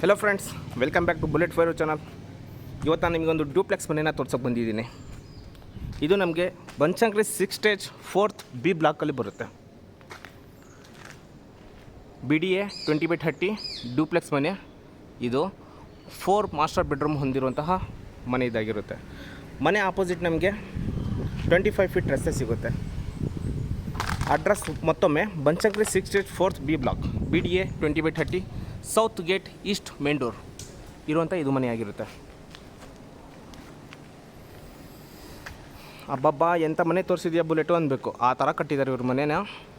Hello friends welcome back to bullet fire channel ಇವತ್ತು ನಾನು ನಿಮಗೊಂದು ಡೂಪ್ಲೆಕ್ಸ್ ಮನೇನ ತೋರ್ಸೋಕೆ ಬಂದಿದ್ದೀನಿ. ಇದು ನಮಗೆ Banashankari six stage fourth B ಬ್ಲಾಕಲ್ಲಿ ಬರುತ್ತೆ. B D A twenty by thirty duplex ಮನೆ. ಇದು ಫೋರ್ ಮಾಸ್ಟರ್ ಬೆಡ್ರೂಮ್ ಹೊಂದಿರುವಂತಹ ಮನೆ ಇದಾಗಿರುತ್ತೆ. ಮನೆ ಆಪೋಸಿಟ್ ನಮಗೆ ಟ್ವೆಂಟಿ ಫೈವ್ ಫೀಟ್ ರಸ್ತೆ ಸಿಗುತ್ತೆ. ಅಡ್ರೆಸ್ ಮತ್ತೊಮ್ಮೆ Banashankari six stage fourth B block B D A twenty by thirty south gate east main door ಇರುವಂಥ ಇದು ಮನೆ ಆಗಿರುತ್ತೆ. ಅಬ್ಬಬ್ಬ ಎಂಥ ಮನೆ ತೋರಿಸಿದ್ಯಾ ಬುಲೆಟು ಅನ್ಬೇಕು. ಆ ಥರ ಕಟ್ಟಿದ್ದಾರೆ ಇವ್ರ ಮನೆನ.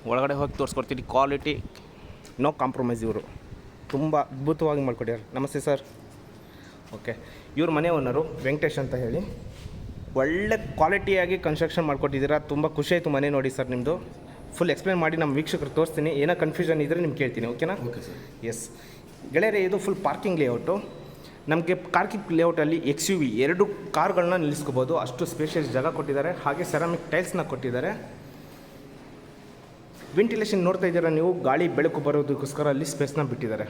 ಒಳಗಡೆ ಹೋಗಿ ತೋರಿಸ್ಕೊಡ್ತೀನಿ. ಕ್ವಾಲಿಟಿ, ನೋ ಕಾಂಪ್ರಮೈಸ್ ಇವರು. ತುಂಬ ಅದ್ಭುತವಾಗಿ ಮಾಡ್ಕೊಟ್ಟಿದ್ದಾರೆ ನಮಸ್ತೆ ಸರ್. ಓಕೆ. ಇವ್ರ ಮನೆ ಓನರು ವೆಂಕಟೇಶ್ ಅಂತ ಹೇಳಿ. ಒಳ್ಳೆ ಕ್ವಾಲಿಟಿಯಾಗಿ ಕನ್ಸ್ಟ್ರಕ್ಷನ್ ಮಾಡಿಕೊಟ್ಟಿದ್ದೀರಾ. ತುಂಬ ಖುಷಿ ಆಯಿತು ಮನೆ ನೋಡಿ ಸರ್ ನಿಮ್ಮದು ಫುಲ್ ಎಕ್ಸ್ಪ್ಲೇನ್ ಮಾಡಿ ನಮ್ಮ ವೀಕ್ಷಕರು ತೋರಿಸ್ತೀನಿ. ಏನೋ ಕನ್ಫ್ಯೂಷನ್ ಇದ್ದರೆ ನಿಮ್ಗೆ ಕೇಳ್ತೀನಿ ಓಕೆನಾ ಓಕೆ ಸರ್ ಎಸ್ ಗೆಳೆಯರೆ ಇದು ಫುಲ್ ಪಾರ್ಕಿಂಗ್ ಲೇಔಟು ನಮಗೆ ಪಾರ್ಕಿಂಗ್ ಲೇಔಟಲ್ಲಿ ಎಕ್ಸ್ ಯು ವಿ ಎರಡು ಕಾರ್ಗಳನ್ನ ನಿಲ್ಲಿಸ್ಕೋಬೋದು. ಅಷ್ಟು ಸ್ಪೇಷಿಯಸ್ ಜಾಗ ಕೊಟ್ಟಿದ್ದಾರೆ. ಹಾಗೆ ಸೆರಾಮಿಕ್ ಟೈಲ್ಸ್ನ ಕೊಟ್ಟಿದ್ದಾರೆ. ವೆಂಟಿಲೇಷನ್ ನೋಡ್ತಾ ಇದ್ದೀರಾ ನೀವು? ಗಾಳಿ ಬೆಳಕು ಬರೋದಕ್ಕೋಸ್ಕರ ಅಲ್ಲಿ ಸ್ಪೇಸ್ನ ಬಿಟ್ಟಿದ್ದಾರೆ.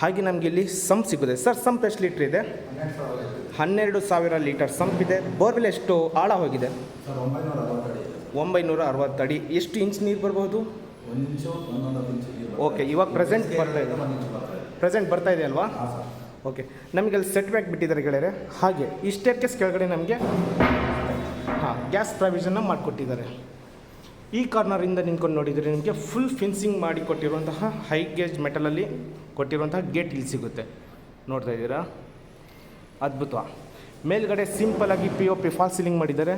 ಹಾಗೆ ನಮಗೆ ಇಲ್ಲಿ ಸಂಪ್ ಸಿಗುತ್ತೆ. ಸರ್ ಸಂಪ್ ಎಷ್ಟು ಲೀಟ್ರ್ ಇದೆ? ಹನ್ನೆರಡು ಸಾವಿರ ಲೀಟರ್ ಸಂಪ್ ಇದೆ. ಬೋರ್ವೆಲ್ ಎಷ್ಟು? ಆಳ ಹೋಗಿದೆ. ಸರ್ ಒಂಬೈನೂರ ಅರವತ್ತು ಅಡಿ ಎಷ್ಟು ಇಂಚ್ ನೀರು ಬರ್ಬೋದು ಓಕೆ ಇವಾಗ ಪ್ರೆಸೆಂಟ್ ಬರ್ತಾ ಇದೆ. ಪ್ರೆಸೆಂಟ್ ಬರ್ತಾ ಇದೆ. ಅಲ್ವಾ? ಓಕೆ ನಮಗೆ ಅಲ್ಲಿ ಸೆಟ್ ಬ್ಯಾಕ್ ಬಿಟ್ಟಿದ್ದಾರೆ ಗೆಳೆಯರೆ. ಹಾಗೆ ಈ ಸ್ಟೇರ್ಕೇಸ್ ಕೆಳಗಡೆ ನಮಗೆ ಹಾಂ ಗ್ಯಾಸ್ ಪ್ರಾವಿಷನ್ನ ಮಾಡಿಕೊಟ್ಟಿದ್ದಾರೆ. ಈ ಕಾರ್ನರಿಂದ ನಿಂತ್ಕೊಂಡು ನೋಡಿದರೆ ನಿಮಗೆ ಫುಲ್ ಫಿನ್ಸಿಂಗ್ ಮಾಡಿ ಕೊಟ್ಟಿರುವಂತಹ ಹೈ ಗೇಜ್ ಮೆಟಲಲ್ಲಿ ಕೊಟ್ಟಿರುವಂತಹ ಗೇಟ್ ಇಲ್ಲಿ ಸಿಗುತ್ತೆ. ನೋಡ್ತಾ ಇದ್ದೀರಾ? ಅದ್ಭುತ. ಮೇಲ್ಗಡೆ ಸಿಂಪಲಾಗಿ P O P fall ceiling ಮಾಡಿದ್ದಾರೆ.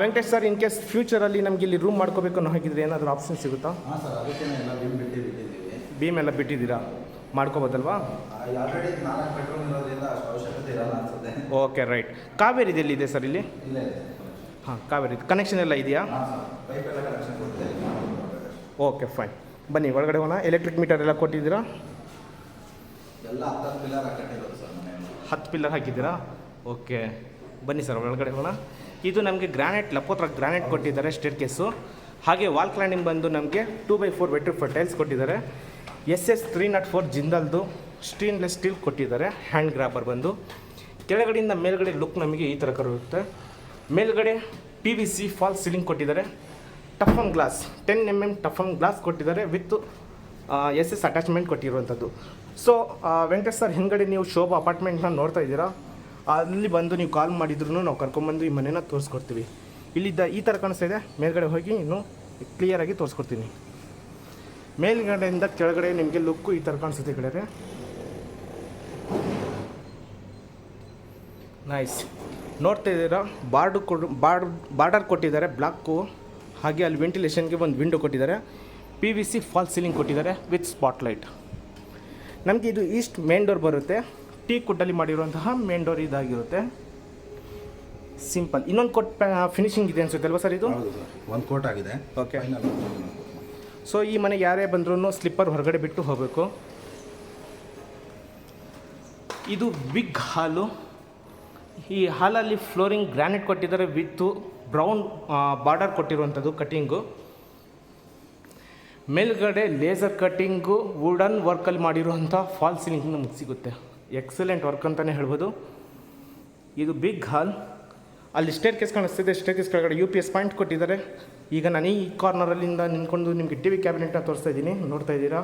ವೆಂಕಟೇಶ್ ಸರ್ ಇನ್ ಕೇಸ್ ಫ್ಯೂಚರಲ್ಲಿ ನಮಗೆ ಇಲ್ಲಿ ರೂಮ್ ಮಾಡ್ಕೋಬೇಕು ಅನ್ನೋ ಹಾಗಿದ್ರೆ ಏನಾದರೂ ಆಪ್ಷನ್ ಸಿಗುತ್ತಾ? ಹಾಂ ಸರ್ ಅದಕ್ಕೆ ಎಲ್ಲ ಬಿಲ್ ಬಿಟ್ಟು ಬಿಟ್ಟಿದ್ದೀವಿ. ಬೀಮ್ ಎಲ್ಲ ಬಿಟ್ಟಿದ್ದೀರಾ? ಮಾಡ್ಕೋಬೋದಲ್ವಾ? ಆಲ್ರೆಡಿ ನಾಲ್ಕು ಬೆಡ್ರೂಮ್ ಇರೋದ್ರಿಂದ ಅಷ್ಟು ಅವಶ್ಯಕತೆ ಇರಲ್ಲ ಅನ್ಸುತ್ತೆ. ಓಕೆ ರೈಟ್ ಕಾವೇರಿ ಇದೆ ಸರ್ ಇಲ್ಲಿ? ಇಲ್ಲ ಹಾಂ ಕಾವೇರಿ ಕನೆಕ್ಷನ್ ಎಲ್ಲ ಇದೆಯಾ? ಹಾಂ ಸರ್ ಪೈಪ್ ಎಲ್ಲ ಕನೆಕ್ಷನ್ ಕೊಡ್ತೇವೆ. ಓಕೆ ಫೈನ್ ಬನ್ನಿ ಒಳಗಡೆ ಹೋಗೋಣ. ಎಲೆಕ್ಟ್ರಿಕ್ ಮೀಟರ್ ಎಲ್ಲ ಕೊಟ್ಟಿದ್ದೀರಾ? ಎಲ್ಲ ಹತ್ತು ಪಿಲ್ಲರ್ ಹಾಕಿದ್ದೀರಾ? ಓಕೆ ಬನ್ನಿ ಸರ್ ಒಳಗಡೆ ಹೋಗೋಣ. ಇದು ನಮಗೆ ಗ್ರಾನೈಟ್, ಲಪೋತ್ರ ಗ್ರಾನೈಟ್ ಕೊಟ್ಟಿದ್ದಾರೆ ಸ್ಟೇರ್ ಕೇಸು. ಹಾಗೆ ವಾಲ್ ಕ್ಲಾಂಡಿಂಗ್ ಬಂದು ನಮಗೆ ಟೂ ಬೈ ಫೋರ್ ವೆಟ್ರಿ ಫೋರ್ ಟೈಲ್ಸ್ ಕೊಟ್ಟಿದ್ದಾರೆ. S S three naught four ಜಿಂದಲ್ದು stainless steel ಕೊಟ್ಟಿದ್ದಾರೆ ಹ್ಯಾಂಡ್ ಗ್ರಾಬರ್ ಬಂದು. ಕೆಳಗಡೆಯಿಂದ ಮೇಲ್ಗಡೆ ಲುಕ್ ನಮಗೆ ಈ ಥರ ಕರುತ್ತೆ ಮೇಲ್ಗಡೆ P V C fall ceiling ಕೊಟ್ಟಿದ್ದಾರೆ. Toughen glass ten M M toughen glass ಕೊಟ್ಟಿದ್ದಾರೆ ವಿತ್ ಎಸ್ ಎಸ್ ಅಟ್ಯಾಚ್ಮೆಂಟ್ ಕೊಟ್ಟಿರುವಂಥದ್ದು. ಸೊ ವೆಂಕಟೇಶ್ ಸರ್ ಹಿಂಗಡೆ ನೀವು ಶೋಭಾ ಅಪಾರ್ಟ್ಮೆಂಟ್ನ ನೋಡ್ತಾ ಇದ್ದೀರಾ? ಅಲ್ಲಿ ಬಂದು ನೀವು ಕಾಲ್ ಮಾಡಿದ್ರು ನಾವು ಕರ್ಕೊಂಬಂದು ಈ ಮನೇನ ತೋರಿಸ್ಕೊಡ್ತೀವಿ. ಇಲ್ಲಿದ್ದ ಈ ಥರ ಕಾಣಿಸ್ತಾ ಇದೆ. ಮೇಲ್ಗಡೆ ಹೋಗಿ ಇನ್ನು ಕ್ಲಿಯರಾಗಿ ತೋರಿಸ್ಕೊಡ್ತೀನಿ. ಮೇಲ್ಗಡೆಯಿಂದ ಕೆಳಗಡೆ ನಿಮಗೆ ಲುಕ್ಕು ಈ ಥರ ಕಾಣಿಸುತ್ತೆ ಕಡೆ ನೈಸ್ ನೋಡ್ತಾ ಇದ್ದೀರಾ? ಬಾರ್ಡು ಕೊಡು ಬಾರ್ಡ್ ಬಾರ್ಡರ್ ಕೊಟ್ಟಿದ್ದಾರೆ. ಬ್ಲಾಕು. ಹಾಗೆ ಅಲ್ಲಿ ವೆಂಟಿಲೇಷನ್ಗೆ ಒಂದು ವಿಂಡೋ ಕೊಟ್ಟಿದ್ದಾರೆ. P V C fall ceiling ಕೊಟ್ಟಿದ್ದಾರೆ ವಿತ್ ಸ್ಪಾಟ್ಲೈಟ್ ನಮಗೆ ಇದು ಈಸ್ಟ್ ಮೇನ್ ಡೋರ್ ಬರುತ್ತೆ. ಟೀ ಕುಡ್ಡಲ್ಲಿ ಮಾಡಿರುವಂತಹ ಮೇನ್ ಡೋರ್ ಇದಾಗಿರುತ್ತೆ. ಸಿಂಪಲ್ ಇನ್ನೊಂದು ಕೋಟ್ ಫಿನಿಶಿಂಗ್ ಇದೆ ಅನ್ಸುತ್ತೆ ಅಲ್ವಾ ಸರ್ ಇದು? ಒಂದು ಕೋಟ್ ಆಗಿದೆ. ಓಕೆ ಸೊ ಈ ಮನೆಗೆ ಯಾರೇ ಬಂದ್ರೂ ಸ್ಲಿಪ್ಪರ್ ಹೊರಗಡೆ ಬಿಟ್ಟು ಹೋಗಬೇಕು. ಇದು ಬಿಗ್ ಹಾಲು ಈ ಹಾಲಲ್ಲಿ ಫ್ಲೋರಿಂಗ್ ಗ್ರಾನೈಟ್ ಕೊಟ್ಟಿದ್ದಾರೆ ವಿತ್ತು ಬ್ರೌನ್ ಬಾರ್ಡರ್ ಕೊಟ್ಟಿರುವಂಥದ್ದು ಕಟ್ಟಿಂಗು ಮೇಲ್ಗಡೆ ಲೇಸರ್ ಕಟ್ಟಿಂಗು ವುಡನ್ ವರ್ಕಲ್ಲಿ ಮಾಡಿರುವಂಥ ಫಾಲ್ ಸೀಲಿಂಗ್ ನಮಗೆ ಸಿಗುತ್ತೆ. ಎಕ್ಸಲೆಂಟ್ ವರ್ಕ್ ಅಂತಲೇ ಹೇಳ್ಬೋದು. ಇದು ಬಿಗ್ ಹಾಲ್ ಅಲ್ಲಿ ಸ್ಟೇರ್ ಕೇಸ್ ಕಾಣಿಸ್ತಿದೆ ಸ್ಟೇರ್ ಕೇಸ್ ಕೆಳಗಡೆ ಯು ಪಿ ಎಸ್ ಪಾಯಿಂಟ್ ಕೊಟ್ಟಿದ್ದಾರೆ. ಈಗ ನಾನು ಈ ಕಾರ್ನರಲ್ಲಿಂದ ನಿಂತ್ಕೊಂಡು ನಿಮಗೆ ಟಿ ವಿ ಕ್ಯಾಬಿನೆಟ್ನ ತೋರಿಸ್ತಾ ಇದ್ದೀನಿ. ನೋಡ್ತಾ ಇದ್ದೀರಾ?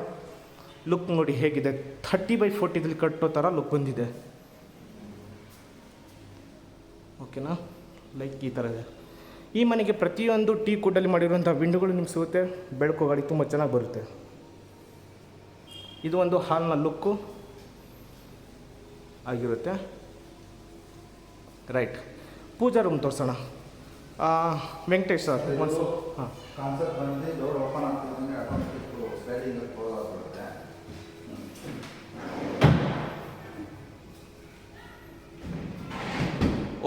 ಲುಕ್ ನೋಡಿ ಹೇಗಿದೆ. ಥರ್ಟಿ ಬೈ ಫೋರ್ಟಿದಲ್ಲಿ ಕಟ್ಟೋ ಥರ ಲುಕ್ ಬಂದಿದೆ. ಓಕೆನಾ ಲೈಕ್ ಈ ಥರ ಇದೆ. ಈ ಮನೆಗೆ ಪ್ರತಿಯೊಂದು ಟೀ ಕುಡ್ಡಲ್ಲಿ ಮಾಡಿರುವಂಥ ವಿಂಡೋಗಳು ನಿಮ್ಗೆ ಸಿಗುತ್ತೆ. ಬೆಳಕು ಗಾಡಿ ತುಂಬ ಚೆನ್ನಾಗಿ ಬರುತ್ತೆ. ಇದು ಒಂದು ಹಾಲ್ನ ಲುಕ್ಕು ಆಗಿರುತ್ತೆ. ರೈಟ್ ಪೂಜಾ ರೂಮ್ ತೋರಿಸೋಣ. ವೆಂಕಟೇಶ್ ಸರ್ ಒಂದು ಹಾಂ. Concept door open automatic sliding close ಆಗಿಬಿಡುತ್ತೆ.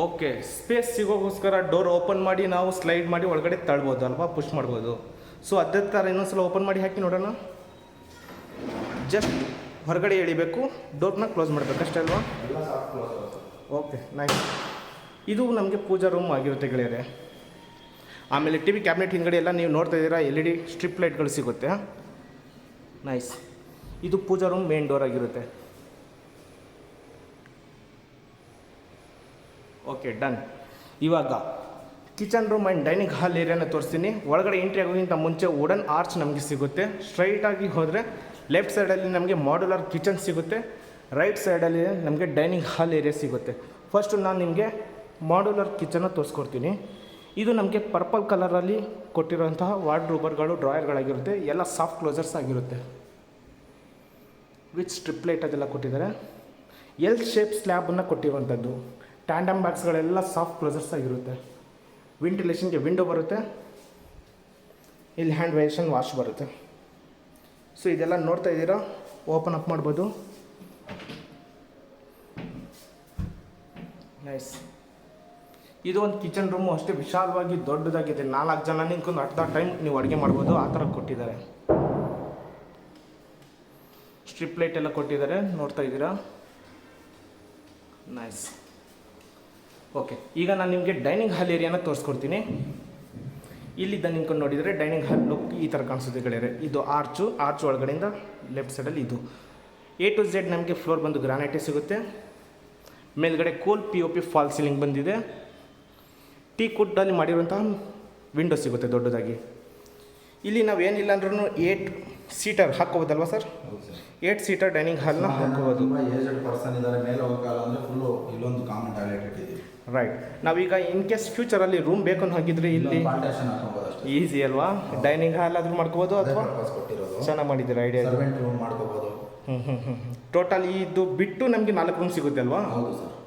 ಓಕೆ ಸ್ಪೇಸ್ ಸಿಗೋಕ್ಕೋಸ್ಕರ ಡೋರ್ ಓಪನ್ ಮಾಡಿ ನಾವು ಸ್ಲೈಡ್ ಮಾಡಿ ಒಳಗಡೆ ತಳ್ಬೋದು ಅಲ್ವಾ? ಪುಷ್ ಮಾಡ್ಬೋದು. ಸೊ ಅದೇ ಥರ ಇನ್ನೊಂದ್ಸಲ ಓಪನ್ ಮಾಡಿ ಹಾಕಿ ನೋಡೋಣ. ಜಸ್ಟ್ ಹೊರಗಡೆ ಎಳಿಬೇಕು ಡೋರ್ನ ಕ್ಲೋಸ್ ಮಾಡಬೇಕು, ಅಷ್ಟೇ ಅಲ್ವಾ? ಓಕೆ ನೈಸ್ ಇದು ನಮಗೆ ಪೂಜಾ ರೂಮ್ ಆಗಿರುತ್ತೆ ಗೆಳೆಯರೆ. ಆಮೇಲೆ ಟಿ ವಿ ಕ್ಯಾಬಿನೆಟ್ ಹಿಂದ್ಗಡೆ ಎಲ್ಲ ನೀವು ನೋಡ್ತಾ ಇದ್ದೀರಾ ಎಲ್ ಇ ಡಿ ಸ್ಟ್ರಿಪ್ ಲೈಟ್ಗಳು ಸಿಗುತ್ತೆ. ನೈಸ್ ಇದು ಪೂಜಾ ರೂಮ್ ಮೇನ್ ಡೋರ್ ಆಗಿರುತ್ತೆ. ಓಕೆ ಡನ್ ಇವಾಗ kitchen room and dining hall ಏರಿಯಾನ ತೋರಿಸ್ತೀನಿ. ಒಳಗಡೆ ಎಂಟ್ರಿ ಆಗೋಕ್ಕಿಂತ ಮುಂಚೆ ವುಡನ್ ಆರ್ಚ್ ನಮಗೆ ಸಿಗುತ್ತೆ. ಸ್ಟ್ರೈಟಾಗಿ ಹೋದರೆ ಲೆಫ್ಟ್ ಸೈಡಲ್ಲಿ ನಮಗೆ ಮಾಡ್ಯುಲರ್ ಕಿಚನ್ ಸಿಗುತ್ತೆ. ರೈಟ್ ಸೈಡಲ್ಲಿ ನಮಗೆ ಡೈನಿಂಗ್ ಹಾಲ್ ಏರಿಯಾ ಸಿಗುತ್ತೆ. ಫಸ್ಟು ನಾನು ನಿಮಗೆ ಮಾಡ್ಯುಲರ್ ಕಿಚನ್ನ ತೋರಿಸ್ಕೊಡ್ತೀನಿ. ಇದು ನಮಗೆ ಪರ್ಪಲ್ ಕಲರಲ್ಲಿ ಕೊಟ್ಟಿರುವಂತಹ ವಾರ್ಡ್ರೂಬರ್ಗಳು ಡ್ರಾಯರ್ಗಳಾಗಿರುತ್ತೆ ಎಲ್ಲ ಸಾಫ್ಟ್ ಕ್ಲೋಸರ್ಸ್ ಆಗಿರುತ್ತೆ. ವಿತ್ ಸ್ಟ್ರಿಪ್ಲೈಟ್ ಅದೆಲ್ಲ ಕೊಟ್ಟಿದ್ದಾರೆ. ಎಲ್ ಶೇಪ್ ಸ್ಲ್ಯಾಬನ್ನು ಕೊಟ್ಟಿರುವಂಥದ್ದು. ಟ್ಯಾಂಡಮ್ ಬ್ಯಾಗ್ಸ್ಗಳೆಲ್ಲ ಸಾಫ್ಟ್ ಕ್ಲೋಸರ್ಸ್ ಆಗಿರುತ್ತೆ. ವೆಂಟಿಲೇಷನ್ಗೆ ವಿಂಡೋ ಬರುತ್ತೆ. ಇಲ್ಲಿ ಹ್ಯಾಂಡ್ ವೇಷನ್ ವಾಶ್ ಬರುತ್ತೆ. ಸೊ ಇದೆಲ್ಲ ನೋಡ್ತಾ ಇದ್ದೀರಾ? ಓಪನ್ ಅಪ್ ಮಾಡ್ಬೋದು. ನೈಸ್ ಇದು ಒಂದು ಕಿಚನ್ ರೂಮು ಅಷ್ಟೇ ವಿಶಾಲವಾಗಿ ದೊಡ್ಡದಾಗಿದೆ. ನಾಲ್ಕು ಜನ ನಿಂತ್ಕೊಂಡು ದ ಟೈಮ್ ನೀವು ಅಡುಗೆ ಮಾಡ್ಬೋದು. ಆ ಥರ ಕೊಟ್ಟಿದ್ದಾರೆ. ಸ್ಟ್ರಿಪ್ ಲೈಟ್ ಎಲ್ಲ ಕೊಟ್ಟಿದ್ದಾರೆ. ನೋಡ್ತಾ ಇದ್ದೀರಾ? ನೈಸ್ ಓಕೆ ಈಗ ನಾನು ನಿಮಗೆ ಡೈನಿಂಗ್ ಹಾಲ್ ಏರಿಯಾನ ತೋರಿಸ್ಕೊಡ್ತೀನಿ. ಇಲ್ಲಿದ್ದ ನಿಂತ್ಕೊಂಡು ನೋಡಿದರೆ ಡೈನಿಂಗ್ ಹಾಲ್ ಲುಕ್ ಈ ಥರ ಕಾಣಿಸುತ್ತೆ ಗೆಳೆಯರೆ. ಇದು ಆರ್ಚು ಆರ್ಚ್ ಒಳಗಡೆಯಿಂದ ಲೆಫ್ಟ್ ಸೈಡಲ್ಲಿ ಇದು. ಎ ಟು ಝೆಡ್ ನಮಗೆ ಫ್ಲೋರ್ ಬಂದು ಗ್ರಾನೈಟೇ ಸಿಗುತ್ತೆ. ಮೇಲ್ಗಡೆ ಕೋಲ್ P O P fall ceiling ಬಂದಿದೆ. ಟೀ ಕುಡ್ಡಲ್ಲಿ ಮಾಡಿರುವಂತಹ ವಿಂಡೋ ಸಿಗುತ್ತೆ ದೊಡ್ಡದಾಗಿ. ಇಲ್ಲಿ ನಾವು ಏನಿಲ್ಲ ಅಂದ್ರೂ ಏಟ್ ಸೀಟರ್ ಹಾಕ್ಕೋಬೋದಲ್ವಾ ಸರ್ ಏಟ್ ಸೀಟರ್ ಡೈನಿಂಗ್ ಹಾಲ್ನ ಹಾಕೋಬೋದು ಏಜೆಡ್ ಪರ್ಸನ್ ಇದ್ದಾರೆ. ಮೇಲೆ ಹೋಗಲ್ಲ ಅಂದರೆ ಫುಲ್ಲು ಇಲ್ಲೊಂದು ಕಾಮನ್ ಟಾಯ್ಲೆಟ್ ಇಟ್ಟಿದ್ದೀವಿ. ರೈಟ್ ನಾವೀಗ ಇನ್ ಕೇಸ್ ಫ್ಯೂಚರಲ್ಲಿ ರೂಮ್ ಬೇಕು ಅಂತ ಹಾಕಿದ್ರೆ ಇಲ್ಲಿ ಈಸಿ ಅಲ್ವಾ? ಡೈನಿಂಗ್ ಹಾಲ್ ಆದರೂ ಮಾಡ್ಕೋಬೋದು ಅಥವಾ ಚೆನ್ನಾಗಿ ಮಾಡಿದ್ದೀರಾ ಐಡಿಯಾ ಹ್ಞೂ ಹ್ಞೂ ಹ್ಞೂ ಟೋಟಲ್ ಇದು ಬಿಟ್ಟು ನಮಗೆ ನಾಲ್ಕು ರೂಮ್ ಸಿಗುತ್ತೆ ಅಲ್ವಾ?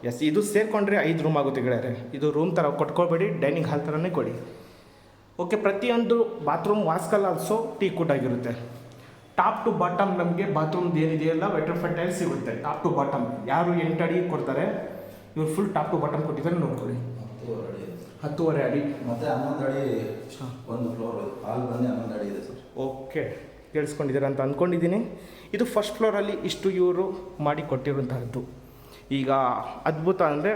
ಎಸ್ ಇದು ಸೇರಿಕೊಂಡ್ರೆ ಐದು ರೂಮ್ ಆಗುತ್ತೆ ಗೆಳೆಯರೆ. ಇದು ರೂಮ್ ಥರ ಕೊಟ್ಕೋಬೇಡಿ ಡೈನಿಂಗ್ ಹಾಲ್ ಥರನೇ ಕೊಡಿ. ಓಕೆ ಪ್ರತಿಯೊಂದು ಬಾತ್ರೂಮ್ ವಾಸ್ಕಲ್ ಆಲ್ಸೋ ಟೀ ಆಗಿರುತ್ತೆ. ಟಾಪ್ ಟು ಬಾಟಮ್ ನಮಗೆ ಬಾತ್ರೂಮ್ದು ಏನಿದೆಯಲ್ಲ ವೆಟ್ರಫೈ ಟೈಲ್ ಸಿಗುತ್ತೆ. ಟಾಪ್ ಟು ಬಾಟಮ್ ಯಾರು ಎಂಟು ಅಡಿ ಕೊಡ್ತಾರೆ? ಇವ್ರು ಫುಲ್ ಟಾಪ್ ಟು ಬಾಟಮ್ ಕೊಟ್ಟಿದ್ದಾರೆ ನೋಡ್ಕೊಳ್ಳಿ. ಹತ್ತುವರೆ ಅಡಿ ಹತ್ತುವರೆ ಅಡಿ. ಮತ್ತೆ ಹನ್ನೊಂದು ಅಡಿ ಒಂದು ಫ್ಲೋರ್ ಹಾಲ್ ಬಂದು ಹನ್ನೊಂದು ಅಡಿ ಇದೆ ಸರ್. ಓಕೆ. ಕೇಳಿಸ್ಕೊಂಡಿದ್ದಾರೆ ಅಂತ ಅಂದ್ಕೊಂಡಿದ್ದೀನಿ ಇದು ಫಸ್ಟ್ ಫ್ಲೋರಲ್ಲಿ ಇಷ್ಟು ಇವರು ಮಾಡಿ ಕೊಟ್ಟಿರುವಂತಹದ್ದು. ಈಗ ಅದ್ಭುತ ಅಂದರೆ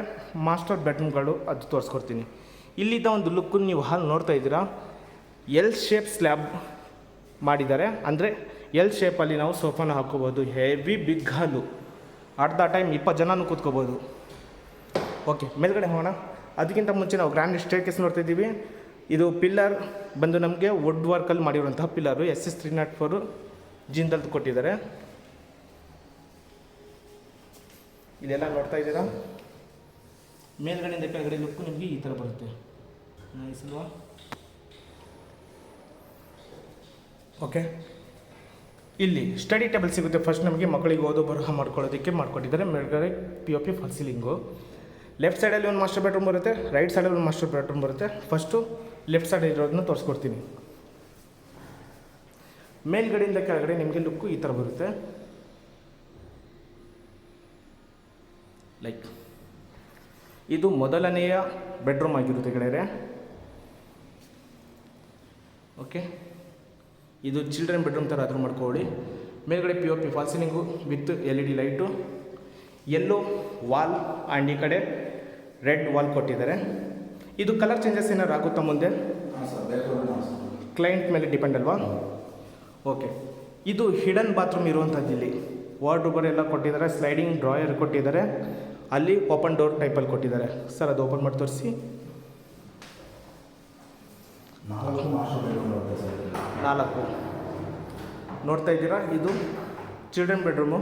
ಮಾಸ್ಟರ್ ಬೆಡ್ರೂಮ್ಗಳು ಅದು ತೋರಿಸ್ಕೊಡ್ತೀನಿ. ಇಲ್ಲಿದ್ದ ಒಂದು ಲುಕ್ಕು ನೀವು ಹಾಲ್ ನೋಡ್ತಾ ಇದ್ದೀರಾ? ಎಲ್ ಶೇಪ್ ಸ್ಲ್ಯಾಬ್ ಮಾಡಿದ್ದಾರೆ. ಅಂದರೆ ಎಲ್ ಶೇಪಲ್ಲಿ ನಾವು ಸೋಫಾನ ಹಾಕೋಬೋದು ಹೆವಿ ಬಿಗ್ ಹಾಲು ಅರ್ಧ ಟೈಮ್ ಇಪ್ಪತ್ತು ಜನನೂ ಕೂತ್ಕೋಬೋದು ಓಕೆ, ಮೇಲ್ಗಡೆ ಹೋಗೋಣ. ಅದಕ್ಕಿಂತ ಮುಂಚೆ ನಾವು ಗ್ರ್ಯಾಂಡ್ ಸ್ಟೇರ್ ಕೇಸ್ ನೋಡ್ತಿದ್ದೀವಿ. ಇದು ಪಿಲ್ಲರ್ ಬಂದು ನಮಗೆ ವುಡ್ ವರ್ಕಲ್ಲಿ ಮಾಡಿರುವಂತಹ pillar S S three naught four ಜಿಂದಲ್ದು ಕೊಟ್ಟಿದ್ದಾರೆ. ಇದೆಲ್ಲ ನೋಡ್ತಾ ಇದ್ದೀರಾ? ಮೇಲ್ಗಡೆಯಿಂದ ಕೆಳಗಡೆ ಲುಕ್ ನಿಮಗೆ ಈ ಥರ ಬರುತ್ತೆ. ನೈಸ್ಲ್ವಾ ಓಕೆ. ಇಲ್ಲಿ ಸ್ಟಡಿ ಟೇಬಲ್ ಸಿಗುತ್ತೆ. ಫಸ್ಟ್ ನಮಗೆ ಮಕ್ಕಳಿಗೆ ಓದೋ, ಬರಹ ಮಾಡ್ಕೊಳ್ಳೋದಕ್ಕೆ ಮಾಡ್ಕೊಟ್ಟಿದ್ದಾರೆ. ಮೇಲ್ಗಡೆ P O P for left ಸೈಡಲ್ಲಿ ಒಂದು ಮಾಸ್ಟರ್ ಬೆಡ್ರೂಮ್ ಬರುತ್ತೆ ರೈಟ್ ಸೈಡಲ್ಲಿ ಒಂದು ಮಾಸ್ಟರ್ ಬೆಡ್ರೂಮ್ ಬರುತ್ತೆ. ಫಸ್ಟು ಲೆಫ್ಟ್ ಸೈಡ್ ಇರೋದನ್ನ ತೋರಿಸ್ಕೊಡ್ತೀನಿ. ಮೇಲ್ಗಡೆಯಿಂದ ಕೆಳಗಡೆ ನಿಮಗೆ ಲುಕ್ಕು ಈ ಥರ ಬರುತ್ತೆ. ಲೈಕ್ ಇದು ಮೊದಲನೆಯ ಬೆಡ್ರೂಮ್ ಆಗಿರುತ್ತೆ ಗೆಳೆಯರೆ. ಓಕೆ ಇದು ಚಿಲ್ಡ್ರನ್ ಬೆಡ್ರೂಮ್ ಥರ ಆದರೂ ಮಾಡ್ಕೊಳ್ಳಿ. ಮೇಲ್ಗಡೆ P O P fall ceiling with L E D light yellow wall and ಈ ಕಡೆ ರೆಡ್ ವಾಲ್ ಕೊಟ್ಟಿದ್ದಾರೆ. ಇದು ಕಲರ್ ಚೇಂಜಸ್ ಏನಾದ್ರು ಆಗುತ್ತಾ ಮುಂದೆ? ಕ್ಲೈಂಟ್ ಮೇಲೆ ಡಿಪೆಂಡ್ ಅಲ್ವಾ? ಓಕೆ ಇದು ಹಿಡನ್ ಬಾತ್ರೂಮ್ ಇರುವಂಥದ್ದು ಇಲ್ಲಿ. ವಾರ್ಡ್ರೂಬರ್ ಎಲ್ಲ ಕೊಟ್ಟಿದ್ದಾರೆ ಸ್ಲೈಡಿಂಗ್ ಡ್ರಾಯರ್ ಕೊಟ್ಟಿದ್ದಾರೆ. ಅಲ್ಲಿ ಓಪನ್ ಡೋರ್ ಟೈಪಲ್ಲಿ ಕೊಟ್ಟಿದ್ದಾರೆ. ಸರ್ ಅದು ಓಪನ್ ಮಾಡಿ ತೋರಿಸಿ. ನಾಲ್ಕು ನೋಡ್ತಾ ಇದ್ದೀರಾ? ಇದು ಚಿಲ್ಡ್ರನ್ ಬೆಡ್ರೂಮು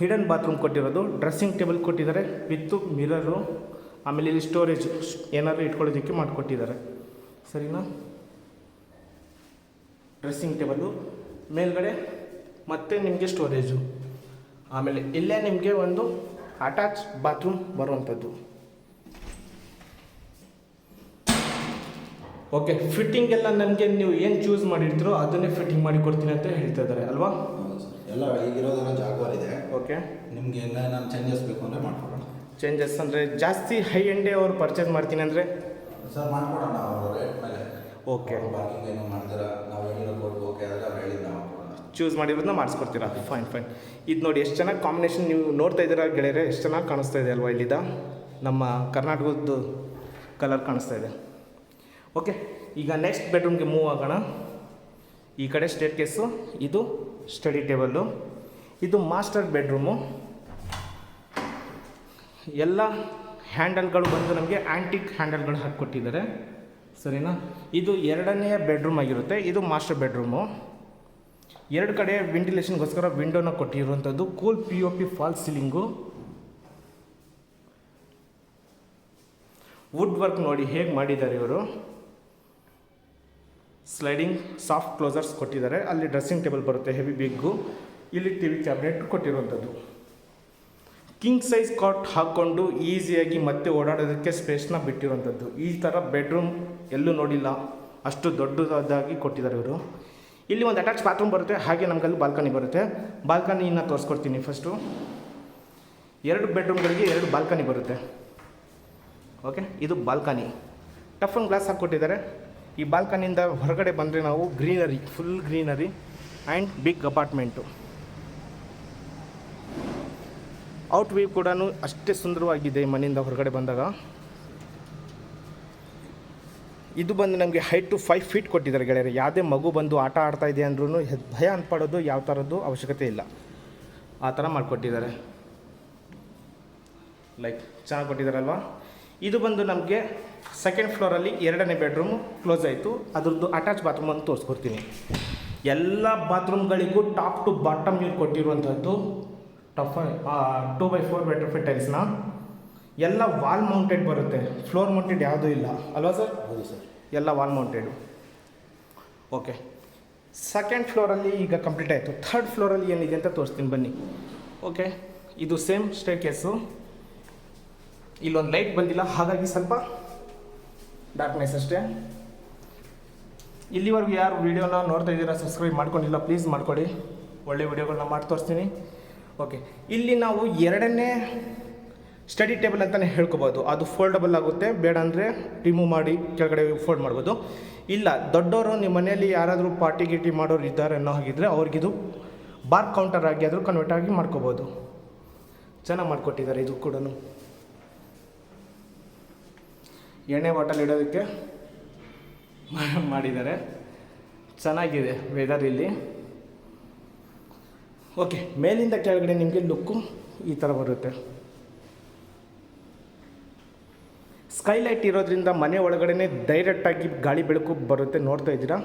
ಹಿಡನ್ ಬಾತ್ರೂಮ್ ಕೊಟ್ಟಿರೋದು. ಡ್ರೆಸ್ಸಿಂಗ್ ಟೇಬಲ್ ಕೊಟ್ಟಿದ್ದಾರೆ. ವಿತ್ತು ಮಿರರು ಆಮೇಲೆ ಇಲ್ಲಿ ಸ್ಟೋರೇಜ್ ಏನಾದರೂ ಇಟ್ಕೊಳ್ಳೋದಕ್ಕೆ ಮಾಡಿಕೊಟ್ಟಿದ್ದಾರೆ. ಸರಿನಾ? ಡ್ರೆಸ್ಸಿಂಗ್ ಟೇಬಲು ಮೇಲ್ಗಡೆ ಮತ್ತೆ ನಿಮಗೆ ಸ್ಟೋರೇಜು ಆಮೇಲೆ ಇಲ್ಲೇ ನಿಮಗೆ ಒಂದು ಅಟ್ಯಾಚ್ ಬಾತ್ರೂಮ್ ಬರುವಂಥದ್ದು. ಓಕೆ ಫಿಟ್ಟಿಂಗ್ ಎಲ್ಲ ನನಗೆ ನೀವು ಏನು ಚೂಸ್ ಮಾಡಿರ್ತೀರೋ ಅದನ್ನೇ ಫಿಟ್ಟಿಂಗ್ ಮಾಡಿ ಕೊಡ್ತೀನಿ ಅಂತ ಹೇಳ್ತಾ ಇದ್ದಾರೆ ಅಲ್ವಾ? ಎಲ್ಲ ಈಗಿರೋದೆಲ್ಲ ಜಾಗ್ವಾರ್ ಇದೆ ಓಕೆ ನಿಮಗೆ ಎಲ್ಲ ನಾನು ಚೇಂಜಸ್ ಬೇಕು ಅಂದರೆ ಮಾಡ್ಕೊಡೋಣ ಚೇಂಜಸ್ ಅಂದರೆ ಜಾಸ್ತಿ ಹೈ ಎಂಡೇ ಅವ್ರು ಪರ್ಚೇಸ್ ಮಾಡ್ತೀನಿ ಅಂದರೆ? ಸರ್ ಮಾಡ್ಕೊಡೋಣ ಅವರು ರೇಟ್ ಮೇಲೆ. ಓಕೆ ಬಾಕಿಂಗ್ ಏನೋ ಮಾಡ್ತೀರಾ? ನಾವು ಹೇಳಿರೋ ಕೊಟ್ಟು ಓಕೆ ಆದರೆ ಅವ್ರು ಹೇಳಿದ್ದು ನಾವು ಕೊಡೋಣ. ಚೂಸ್ ಮಾಡಿರೋದನ್ನ ಮಾಡಿಸ್ಕೊಡ್ತೀರಾ? ಫೈನ್ ಫೈನ್ ಇದು ನೋಡಿ ಎಷ್ಟು ಚೆನ್ನಾಗಿ ಕಾಂಬಿನೇಷನ್ ನೀವು ನೋಡ್ತಾ ಇದ್ದೀರಾ ಗೆಳೆಯರೆ? ಎಷ್ಟು ಚೆನ್ನಾಗಿ ಕಾಣಿಸ್ತಾ ಇದೆ ಅಲ್ವಾ ಇಲ್ಲಿದ? ನಮ್ಮ ಕರ್ನಾಟಕದ್ದು ಕಲರ್ ಕಾಣಿಸ್ತಾ ಇದೆ. ಓಕೆ ಈಗ ನೆಕ್ಸ್ಟ್ ಬೆಡ್ರೂಮ್ಗೆ ಮೂವ್ ಆಗೋಣ. ಈ ಕಡೆ ಸ್ಟೇಟ್ ಕೇಸು ಇದು ಸ್ಟಡಿ ಟೇಬಲ್ಲು ಇದು ಮಾಸ್ಟರ್ ಬೆಡ್ರೂಮು ಎಲ್ಲ ಹ್ಯಾಂಡಲ್ಗಳು ಬಂದು ನಮಗೆ ಆ್ಯಂಟಿಕ್ ಹ್ಯಾಂಡಲ್ಗಳು ಹಾಕಿಕೊಟ್ಟಿದ್ದಾರೆ. ಸರಿನಾ? ಇದು ಎರಡನೆಯ ಬೆಡ್ರೂಮ್ ಆಗಿರುತ್ತೆ. ಇದು ಮಾಸ್ಟರ್ ಬೆಡ್ರೂಮು. ಎರಡು ಕಡೆ ವೆಂಟಿಲೇಷನ್ಗೋಸ್ಕರ ವಿಂಡೋನ ಕೊಟ್ಟಿರುವಂಥದ್ದು. Cool P O P false ceiling. Wood work ನೋಡಿ ಹೇಗೆ ಮಾಡಿದ್ದಾರೆ ಇವರು. ಸ್ಲೈಡಿಂಗ್, ಸಾಫ್ಟ್ ಕ್ಲೋಸರ್ಸ್ ಕೊಟ್ಟಿದ್ದಾರೆ. ಅಲ್ಲಿ ಡ್ರೆಸ್ಸಿಂಗ್ ಟೇಬಲ್ ಬರುತ್ತೆ, ಹೆವಿ ಬಿಗ್ಗು. ಇಲ್ಲಿ ಟಿ ವಿ ಕ್ಯಾಬಿನೆಟ್ ಕೊಟ್ಟಿರುವಂಥದ್ದು. ಕಿಂಗ್ ಸೈಜ್ ಕಾಟ್ ಹಾಕ್ಕೊಂಡು ಈಸಿಯಾಗಿ ಮತ್ತೆ ಓಡಾಡೋದಕ್ಕೆ ಸ್ಪೇಸ್ನ ಬಿಟ್ಟಿರುವಂಥದ್ದು. ಈ ಥರ ಬೆಡ್ರೂಮ್ ಎಲ್ಲೂ ನೋಡಿಲ್ಲ. ಅಷ್ಟು ದೊಡ್ಡದಾಗಿ ಕೊಟ್ಟಿದ್ದಾರೆ ಇವರು. ಇಲ್ಲಿ ಒಂದು ಅಟ್ಯಾಚ್ ಬಾತ್ರೂಮ್ ಬರುತ್ತೆ. ಹಾಗೆ ನಮಗಲ್ಲಿ ಬಾಲ್ಕನಿ ಬರುತ್ತೆ. ಬಾಲ್ಕನಿನ ತೋರಿಸ್ಕೊಡ್ತೀನಿ ಫಸ್ಟು ಎರಡು ಬೆಡ್ರೂಮ್ಗಳಿಗೆ ಎರಡು ಬಾಲ್ಕನಿ ಬರುತ್ತೆ. ಓಕೆ ಇದು ಬಾಲ್ಕನಿ ಟಫ್ ಒಂದು ಗ್ಲಾಸ್ ಹಾಕ್ಕೊಟ್ಟಿದ್ದಾರೆ ಈ ಬಾಲ್ಕನಿಯಿಂದ ಹೊರಗಡೆ ಬಂದರೆ ನಾವು greenery full greenery and big apartment out view ಕೂಡ ಅಷ್ಟೇ ಸುಂದರವಾಗಿದೆ ಮನೆಯಿಂದ ಹೊರಗಡೆ ಬಂದಾಗ. ಇದು ಬಂದು ನಮಗೆ ಹೈಟ್ ಟು ಫೈವ್ ಫೀಟ್ ಕೊಟ್ಟಿದ್ದಾರೆ ಗೆಳೆಯರೆ. ಯಾವುದೇ ಮಗು ಬಂದು ಆಟ ಆಡ್ತಾ ಇದೆ ಅಂದ್ರೂ ಭಯ ಅನ್ಪಡೋದು ಯಾವ ಥರದ್ದು ಅವಶ್ಯಕತೆ ಇಲ್ಲ. ಆ ಥರ ಮಾಡಿಕೊಟ್ಟಿದ್ದಾರೆ. ಲೈಕ್ ಚೆನ್ನಾಗಿ ಕೊಟ್ಟಿದ್ದಾರಲ್ವಾ? ಇದು ಬಂದು ನಮಗೆ ಸೆಕೆಂಡ್ ಫ್ಲೋರಲ್ಲಿ ಎರಡನೇ ಬೆಡ್ರೂಮು ಕ್ಲೋಸ್ ಆಯಿತು. ಅದ್ರದ್ದು ಅಟ್ಯಾಚ್ ಬಾತ್ರೂಮ್ ಅಂತ ತೋರಿಸ್ಕೊಡ್ತೀನಿ. ಎಲ್ಲ ಬಾತ್ರೂಮ್ಗಳಿಗೂ ಟಾಪ್ ಟು ಬಾಟಮ್ ನೀರು ಕೊಟ್ಟಿರುವಂಥದ್ದು tough two by four better fit ಟೈಲ್ಸ್ನ ಎಲ್ಲ ವಾಲ್ ಮೌಂಟೆಡ್ ಬರುತ್ತೆ. ಫ್ಲೋರ್ ಮೌಂಟೆಡ್ ಯಾವುದೂ ಇಲ್ಲ. ಅಲ್ವಾ ಸರ್ ಹೌದು ಸರ್ ಎಲ್ಲ ವಾಲ್ ಮೌಂಟೆಡು ಓಕೆ ಸೆಕೆಂಡ್ ಫ್ಲೋರಲ್ಲಿ ಈಗ ಕಂಪ್ಲೀಟ್ ಆಯಿತು. ಥರ್ಡ್ ಫ್ಲೋರಲ್ಲಿ ಏನಿದೆ ಅಂತ ತೋರಿಸ್ತೀನಿ. ಬನ್ನಿ. ಓಕೆ ಇದು ಸೇಮ್ ಸ್ಟೇ ಕೇಸು ಇಲ್ಲೊಂದು ಲೈಟ್ ಬಂದಿಲ್ಲ. ಹಾಗಾಗಿ ಸ್ವಲ್ಪ ಡಾರ್ಕ್ನೆಸ್ ಅಷ್ಟೇ. ಇಲ್ಲಿವರೆಗೂ ಯಾರು ವೀಡಿಯೋನ ನೋಡ್ತಾ ಇದ್ದೀರಾ ಸಬ್ಸ್ಕ್ರೈಬ್ ಮಾಡ್ಕೊಂಡಿಲ್ಲ ಪ್ಲೀಸ್ ಮಾಡ್ಕೊಳ್ಳಿ ಒಳ್ಳೆ ವೀಡಿಯೋಗಳನ್ನ ಮಾಡಿ ತೋರಿಸ್ತೀನಿ. ಓಕೆ ಇಲ್ಲಿ ನಾವು ಎರಡನೇ ಸ್ಟಡಿ ಟೇಬಲ್ ಅಂತಲೇ ಹೇಳ್ಕೊಬೋದು. ಅದು ಫೋಲ್ಡಬಲ್ ಆಗುತ್ತೆ. ಬೇಡ ಅಂದರೆ ರಿಮೂವ್ ಮಾಡಿ ಕೆಳಗಡೆ ಫೋಲ್ಡ್ ಮಾಡ್ಬೋದು. ಇಲ್ಲ, ದೊಡ್ಡವರು ನಿಮ್ಮ ಮನೆಯಲ್ಲಿ ಯಾರಾದರೂ ಪಾರ್ಟಿ ಗಿಟಿ ಮಾಡೋರು ಇದ್ದಾರೆ ಅನ್ನೋ ಹಾಗಿದ್ರೆ ಅವ್ರಿಗಿದು ಬಾರ್ ಕೌಂಟರ್ ಆಗಿ ಆದರೂ ಕನ್ವರ್ಟ್ ಆಗಿ ಮಾಡ್ಕೋಬೋದು. ಚೆನ್ನಾಗಿ ಮಾಡಿಕೊಟ್ಟಿದ್ದಾರೆ ಇದು ಕೂಡ ಎಣ್ಣೆ ಬಾಟಲ್ ಇಡೋದಕ್ಕೆ ಮಾಡಿದ್ದಾರೆ. ಚೆನ್ನಾಗಿದೆ ವೆದರ್ ಇಲ್ಲಿ. ಓಕೆ, ಮೇಲಿಂದ ಕೆಳಗಡೆ ನಿಮಗೆ ಲುಕ್ಕು ಈ ಥರ ಬರುತ್ತೆ. ಸ್ಕೈಲೈಟ್ ಇರೋದ್ರಿಂದ ಮನೆ ಒಳಗಡೆ ಡೈರೆಕ್ಟಾಗಿ ಗಾಳಿ ಬೆಳಕು ಬರುತ್ತೆ, ನೋಡ್ತಾ ಇದ್ದೀರಾ?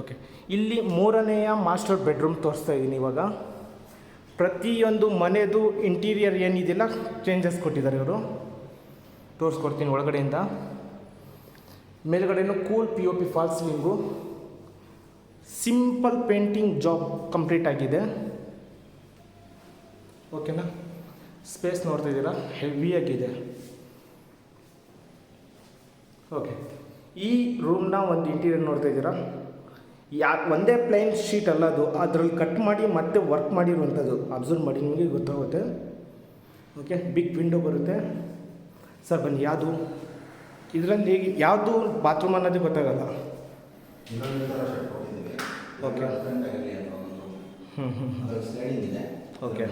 ಓಕೆ, ಇಲ್ಲಿ ಮೂರನೆಯ ಮಾಸ್ಟರ್ ಬೆಡ್ರೂಮ್ ತೋರಿಸ್ತಾ ಇದ್ದೀನಿ ಇವಾಗ. ಪ್ರತಿಯೊಂದು ಮನೆದು ಇಂಟೀರಿಯರ್ ಏನಿದೆಯಲ್ಲ ಚೇಂಜಸ್ ಕೊಟ್ಟಿದ್ದಾರೆ ಇವರು. ತೋರಿಸ್ಕೊಡ್ತೀನಿ ಒಳಗಡೆಯಿಂದ. ಮೇಲುಗಡೆನೂ cool P O P false ceiling simple painting job complete ಆಗಿದೆ. ಓಕೆನಾ ಸ್ಪೇಸ್ ನೋಡ್ತಾ ಇದ್ದೀರಾ ಹೆವಿಯಾಗಿದೆ. ಓಕೆ ಈ ರೂಮ್ನ ಒಂದು ಇಂಟೀರಿಯರ್ ನೋಡ್ತಾ ಇದ್ದೀರಾ ಯಾ ಒಂದೇ ಪ್ಲೈನ್ ಶೀಟ್ ಅಲ್ಲ ಅದು. ಅದರಲ್ಲಿ ಕಟ್ ಮಾಡಿ ಮತ್ತೆ ವರ್ಕ್ ಮಾಡಿರುವಂಥದ್ದು. ಅಬ್ಸರ್ವ್ ಮಾಡಿ ನಿಮಗೆ ಗೊತ್ತಾಗುತ್ತೆ. ಓಕೆ ಬಿಗ್ ವಿಂಡೋ ಬರುತ್ತೆ. ಸರ್ ಬನ್ನಿ ಯಾವುದು? ಇದರಲ್ಲಿ ಯಾವುದು ಬಾತ್ರೂಮ್ ಅನ್ನೋದು ಗೊತ್ತಾಗಲ್ಲ. ಓಕೆ ಹ್ಞೂ ಹ್ಞೂ ಓಕೆ.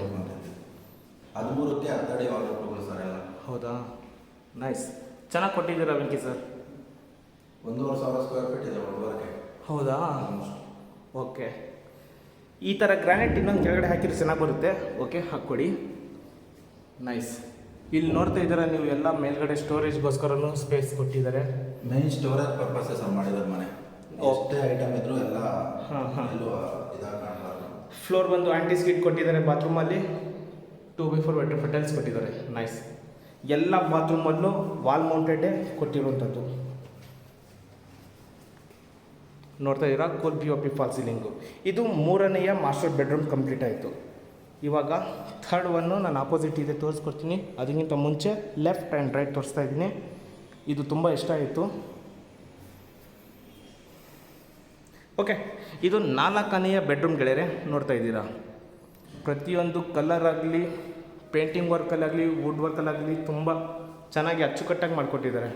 ಹದಿಮೂರಕ್ಕೆ ಹತ್ತಡಿ ವಾಲ್ಗಳು ಸರ್ ಎಲ್ಲ. ಹೌದಾ? ನೈಸ್ ಚೆನ್ನಾಗಿ ಕೊಟ್ಟಿದ್ದೀರಾ ವೆಂಕಿ ಸರ್? ಒಂದೂವರೆ ಸಾವಿರ ಸ್ಕ್ವೇರ್ ಫೀಟ್ ಇದೆ ಒಂದುವರೆಗೆ ಹೌದಾ? ಓಕೆ ಈ ಥರ ಗ್ರಾನೈಟ್ ಇನ್ನೊಂದು ಕೆಳಗಡೆ ಹಾಕಿದ್ರೆ ಚೆನ್ನಾಗಿ ಬರುತ್ತೆ. ಓಕೆ ಹಾಕ್ಕೊಡಿ. ನೈಸ್ ಇಲ್ಲಿ ನೋಡ್ತಾ ಇದ್ದೀರಾ ನೀವು ಎಲ್ಲ ಮೇಲ್ಗಡೆ ಸ್ಟೋರೇಜ್ಗೋಸ್ಕರನೂ ಸ್ಪೇಸ್ ಕೊಟ್ಟಿದ್ದಾರೆ. ಮೈನ್ ಸ್ಟೋರೇಜ್ ಪರ್ಪಸಸ್ ಮಾಡಿದ್ದಾರೆ ಮನೆ. ಅಷ್ಟೇ ಎಷ್ಟೇ ಐಟಮ್ ಇದ್ದರೂ ಎಲ್ಲ ಹಾಂ, ಹಾಂ. ಫ್ಲೋರ್ ಬಂದು ಆಂಟಿ ಸ್ಕಿಟ್ ಕೊಟ್ಟಿದ್ದಾರೆ ಬಾತ್ರೂಮಲ್ಲಿ two by four bedroom tiles ಕೊಟ್ಟಿದ್ದಾರೆ. ನೈಸ್ ಎಲ್ಲ ಬಾತ್ರೂಮಲ್ಲೂ ವಾಲ್ ಮೌಂಟೆಡೇ ಕೊಟ್ಟಿರುವಂಥದ್ದು. ನೋಡ್ತಾ ಇದ್ದೀರಾ? Cool P O P false ceiling ಇದು ಮೂರನೆಯ ಮಾಸ್ಟರ್ ಬೆಡ್ರೂಮ್ ಕಂಪ್ಲೀಟ್ ಆಯಿತು. ಇವಾಗ ಥರ್ಡ್ ಒನ್ನು ನಾನು ಆಪೋಸಿಟ್ ಇದೆ ತೋರಿಸ್ಕೊಡ್ತೀನಿ. ಅದಕ್ಕಿಂತ ಮುಂಚೆ ಲೆಫ್ಟ್ ಆ್ಯಂಡ್ ರೈಟ್ ತೋರಿಸ್ತಾ ಇದ್ದೀನಿ. ಇದು ತುಂಬ ಇಷ್ಟ ಆಯಿತು. ಓಕೆ ಇದು ನಾಲ್ಕನೆಯ ಬೆಡ್ರೂಮ್ ಗೆಳೆಯರೆ, ನೋಡ್ತಾ ಇದ್ದೀರಾ? ಪ್ರತಿಯೊಂದು ಕಲರ್ ಆಗಲಿ ಪೇಂಟಿಂಗ್ ವರ್ಕಲ್ಲಾಗಲಿ ವುಡ್ ವರ್ಕಲ್ಲಾಗಲಿ ತುಂಬ ಚೆನ್ನಾಗಿ ಅಚ್ಚುಕಟ್ಟಾಗಿ ಮಾಡಿಕೊಟ್ಟಿದ್ದಾರೆ.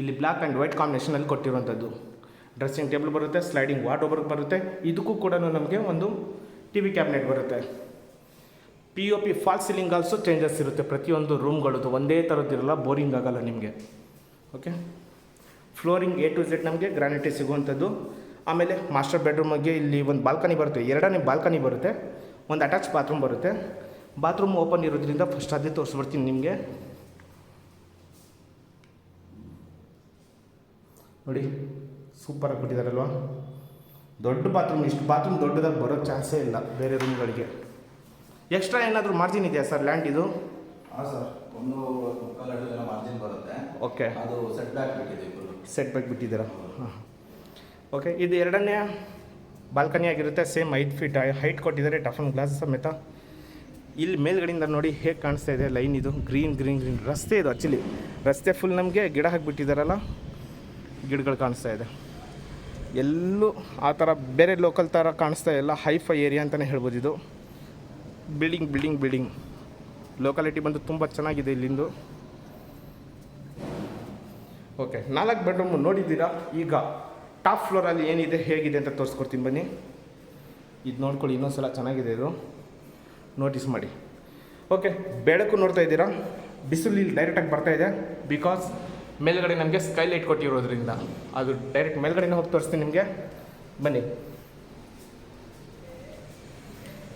ಇಲ್ಲಿ ಬ್ಲ್ಯಾಕ್ ಆ್ಯಂಡ್ ವೈಟ್ ಕಾಂಬಿನೇಷನಲ್ಲಿ ಕೊಟ್ಟಿರುವಂಥದ್ದು. ಡ್ರೆಸ್ಸಿಂಗ್ ಟೇಬಲ್ ಬರುತ್ತೆ ಸ್ಲೈಡಿಂಗ್ ವಾರ್ಡ್ರೋಬರ್ ಬರುತ್ತೆ. ಇದಕ್ಕೂ ಕೂಡ ನಮಗೆ ಒಂದು ಟಿ ವಿ ಕ್ಯಾಬಿನೆಟ್ ಬರುತ್ತೆ. P O P false ceiling also changes ಇರುತ್ತೆ. ಪ್ರತಿಯೊಂದು ರೂಮ್ಗಳದ್ದು ಒಂದೇ ಥರದ್ದಿರಲ್ಲ ಬೋರಿಂಗ್ ಆಗಲ್ಲ ನಿಮಗೆ. Okay flooring A to Z ನಮಗೆ ಗ್ರಾನಿಟಿ ಸಿಗುವಂಥದ್ದು. ಆಮೇಲೆ ಮಾಸ್ಟರ್ ಬೆಡ್ರೂಮಿಗೆ ಇಲ್ಲಿ ಒಂದು ಬಾಲ್ಕನಿ ಬರುತ್ತೆ. ಎರಡನೇ ಬಾಲ್ಕನಿ ಬರುತ್ತೆ. ಒಂದು ಅಟ್ಯಾಚ್ ಬಾತ್ರೂಮ್ ಬರುತ್ತೆ. ಬಾತ್ರೂಮ್ ಓಪನ್ ಇರೋದ್ರಿಂದ ಫಸ್ಟ್ ಅದೇ ತೋರಿಸ್ಬಿಡ್ತೀನಿ ನಿಮಗೆ. ನೋಡಿ ಸೂಪರಾಗಿ ಕೊಟ್ಟಿದ್ದಾರಲ್ವಾ ದೊಡ್ಡ ಬಾತ್ರೂಮ್ ಇಷ್ಟು ಬಾತ್ರೂಮ್ ದೊಡ್ಡದಾಗಿ ಬರೋ ಚಾನ್ಸೇ ಇಲ್ಲ ಬೇರೆ ರೂಮ್ಗಳಿಗೆ ಎಕ್ಸ್ಟ್ರಾ ಏನಾದರೂ ಮಾರ್ಜಿನ್ ಇದೆಯಾ ಸರ್ ಲ್ಯಾಂಡ್ ಇದು? ಹಾಂ ಸರ್ ಒಂದು ಮಾರ್ಜಿನ್ ಬರುತ್ತೆ. ಓಕೆ ಅದು ಸೆಟ್ ಬ್ಯಾಕ್ ಸೆಟ್ ಬ್ಯಾಕ್ ಬಿಟ್ಟಿದ್ದೀರಾ? ಹಾಂ. ಓಕೆ ಇದು ಎರಡನೇ ಬಾಲ್ಕನಿ ಆಗಿರುತ್ತೆ ಸೇಮ್ ಐದು ಫೀಟ್ ಹೈಟ್ ಕೊಟ್ಟಿದ್ದಾರೆ ಟಫನ್ ಗ್ಲಾಸ್ ಸಮೇತ. ಇಲ್ಲಿ ಮೇಲ್ಗಡೆಯಿಂದ ನೋಡಿ ಹೇಗೆ ಕಾಣಿಸ್ತಾ ಇದೆ ಲೈನ್ ಇದು. ಗ್ರೀನ್ ಗ್ರೀನ್ ಗ್ರೀನ್ ರಸ್ತೆ ಇದು ಆ್ಯಕ್ಚುಲಿ ರಸ್ತೆ ಫುಲ್ ನಮಗೆ ಗಿಡ ಹಾಕಿಬಿಟ್ಟಿದ್ದಾರಲ್ಲ ಗಿಡಗಳು ಕಾಣಿಸ್ತಾ ಇದೆ. ಎಲ್ಲೂ ಆ ಥರ ಬೇರೆ ಲೋಕಲ್ ಥರ ಕಾಣಿಸ್ತಾ ಇಲ್ಲ ಹೈಫೈ ಏರಿಯಾ ಅಂತಲೇ ಹೇಳ್ಬೋದು ಇದು. ಬಿಲ್ಡಿಂಗ್ ಬಿಲ್ಡಿಂಗ್ ಬಿಲ್ಡಿಂಗ್ ಲೋಕಾಲಿಟಿ ಬಂದು ತುಂಬ ಚೆನ್ನಾಗಿದೆ ಇಲ್ಲಿಂದು. ಓಕೆ ನಾಲ್ಕು ಬೆಡ್ರೂಮು ನೋಡಿದ್ದೀರಾ? ಈಗ ಟಾಪ್ ಫ್ಲೋರಲ್ಲಿ ಏನಿದೆ, ಹೇಗಿದೆ ಅಂತ ತೋರಿಸ್ಕೊಡ್ತೀನಿ ಬನ್ನಿ. ಇದು ನೋಡ್ಕೊಳ್ಳಿ, ಇನ್ನೊಂದ್ಸಲ ಚೆನ್ನಾಗಿದೆ ಇದು. ನೋಟಿಸ್ ಮಾಡಿ. ಓಕೆ ಬೆಳಕು ನೋಡ್ತಾ ಇದ್ದೀರಾ? ಬಿಸಿಲು ಇಲ್ಲಿ ಡೈರೆಕ್ಟಾಗಿ ಬರ್ತಾ ಇದೆ. ಬಿಕಾಸ್ ಮೇಲ್ಗಡೆ ನಮಗೆ ಸ್ಕೈಲೈಟ್ ಕೊಟ್ಟಿರೋದ್ರಿಂದ ಅದು ಡೈರೆಕ್ಟ್ ಮೇಲ್ಗಡೆನೇ ಹೋಗಿ ತೋರಿಸ್ತೀನಿ ನಿಮಗೆ. ಬನ್ನಿ.